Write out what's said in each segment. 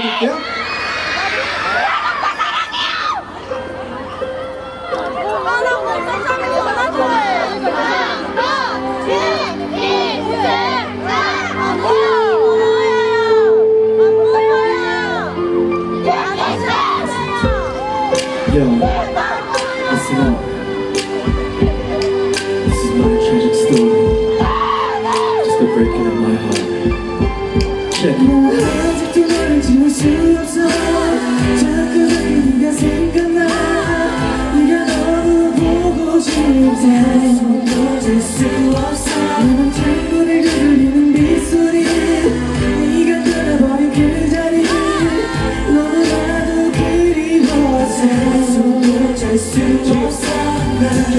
Yo, listen up. This is my tragic story. Just the breaking of my heart. Check it. 수 없어 자꾸 네가 생각나. 네가 너무 보고 싶다 손수 없어. 너만 창문을 그리는 빗소리. 네가 떠나버린 그 자리. 너무나도 그리워서. 손잘수 없어.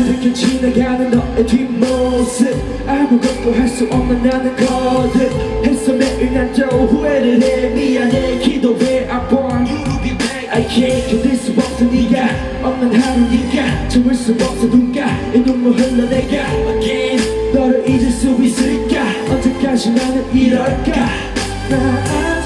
느껴 지나가는 너의 뒷모습 아무것도 할 수 없는 나는 거듭 했어 매일 난또 후회를 해. 미안해. 기도해. I want you to be back. I can't 견딜 수 없어 네가. 없는 하루니까 참을 수 없어 누가. 이 눈물 흘러내가. Again. 너를 잊을 수 있을까? 언제까지 나는 이럴까? 나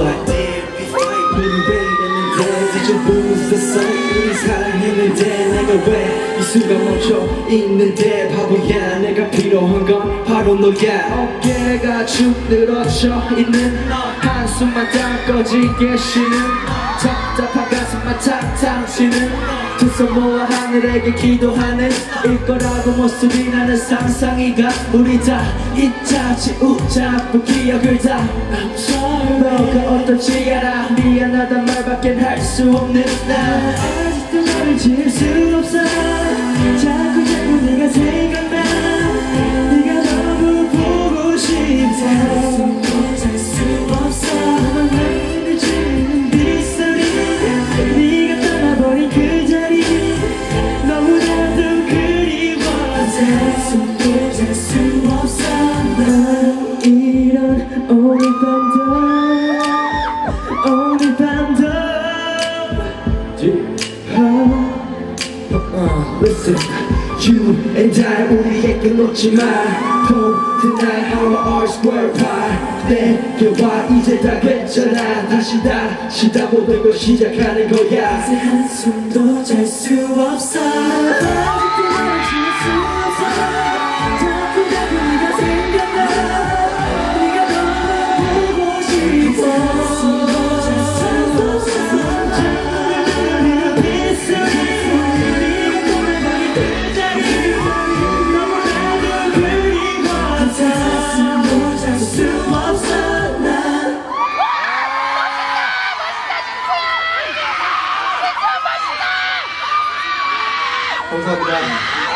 하인이었어 우리왜이랬는데 이제 부었어 우리 사랑했는데 내가 왜 이 순간 멈춰 있는데 바보야 내가 필요한 건 바로 너야 어깨가 축 늘어져 있는 너 한숨만 딱 꺼지게 쉬는 답 손 모아 하늘에게 기도하는 일 거라고 모습이 나는 상상이가 우리 다. 잊자 지우자 그 기억을 다. 너가 어떨지 알아. 미안하단 말밖엔 할 수 없는 나. 아직도 너를 지울 수 없어 Listen, you and I 우리에게 놓지 마 Home tonight our hearts were apart 내게 와 이제 다 괜찮아 다시 다시 다 모든 걸 시작하는 거야 이제 한숨도 잘 수 없어 Pouso Grande.